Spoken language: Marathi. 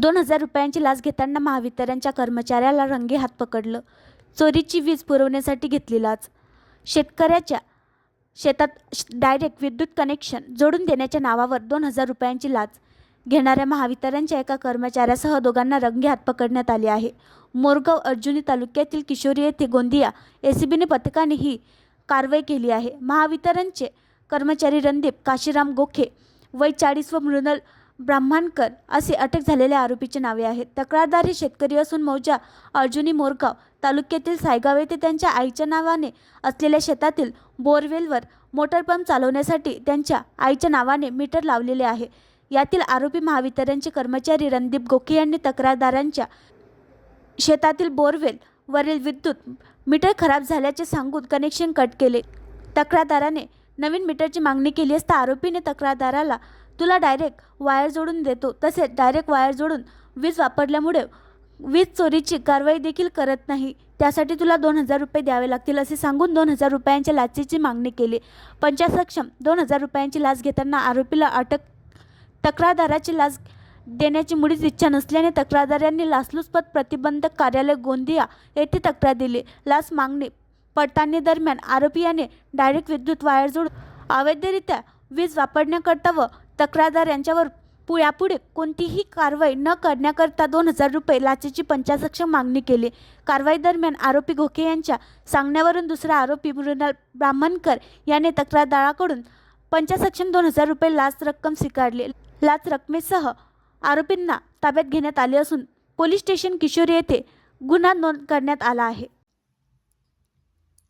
दोन हजार रुपयांची लाच घेताना महावितरणच्या कर्मचाऱ्याला रंगे हात पकडलं. चोरीची वीज पुरवण्यासाठी घेतली लाच. शेतकऱ्याच्या शेतात डायरेक्ट विद्युत कनेक्शन जोडून देण्याच्या नावावर दोन हजार रुपयांची लाच घेणाऱ्या महावितरणच्या एका कर्मचाऱ्यासह दोघांना रंगे हात पकडण्यात आले आहे. मोरगाव अर्जुनी तालुक्यातील किशोरी येथे गोंदिया एसीबीने पथकाने ही कारवाई केली आहे. महावितरणचे कर्मचारी रणदीप काशीराम गोखे वय चाळीस व मृणल ब्राह्मणकर असे अटक झालेल्या आरोपीचे नावे आहेत. तक्रारदार हे शेतकरी असून मौजा अर्जुनी मोरगाव तालुक्यातील सायगाव येथे त्यांच्या आईच्या नावाने असलेल्या शेतातील बोरवेलवर मोटर पंप चालवण्यासाठी त्यांच्या आईच्या नावाने मीटर लावलेले आहे. यातील आरोपी महावितरणचे कर्मचारी रणदीप गोखे यांनी तक्रारदारांच्या शेतातील बोरवेल वरील विद्युत मीटर खराब झाल्याचे सांगून कनेक्शन कट केले. तक्रारदाराने नवीन मीटरची मागणी केली असता आरोपीने तक्रारदाराला तुला डायरेक्ट वायर जोडून देतो. तसेच डायरेक्ट वायर जोडून वीज वापरल्यामुळे वीज चोरीची कारवाई देखील करत नाही. त्यासाठी तुला दोन हजार रुपये द्यावे लागतील असे सांगून दोन हजार रुपयांच्या लाचेची मागणी केली. पंचायत सक्षम दोन हजार रुपयांची लाच घेताना आरोपीला अटक तक्रारदाराची लाच देण्याची मुळीच इच्छा नसल्याने तक्रारदार यांनी लाचलुचपत प्रतिबंधक कार्यालय गोंदिया येथे तक्रार दिली. लाच मागणी पडताळणी दरम्यान आरोपी याने डायरेक्ट विद्युत वायर जोडून अवैधरित्या वीज वापरण्याकरता व तक्रारदार यांच्यावर पु यापुढे कोणतीही कारवाई न करण्याकरता दोन हजार रुपये लाचेची पंचासक्ष मागणी केली. कारवाई दरम्यान आरोपी घोके यांच्या सांगण्यावरून दुसरा आरोपी मृणाल ब्राह्मणकर याने तक्रारदाराकडून पंचासक्षम दोन हजार रुपये लाच रक्कम स्वीकारली. लाच रकमेसह आरोपींना ताब्यात घेण्यात आले असून पोलीस स्टेशन किशोरी येथे गुन्हा नोंद करण्यात आला आहे.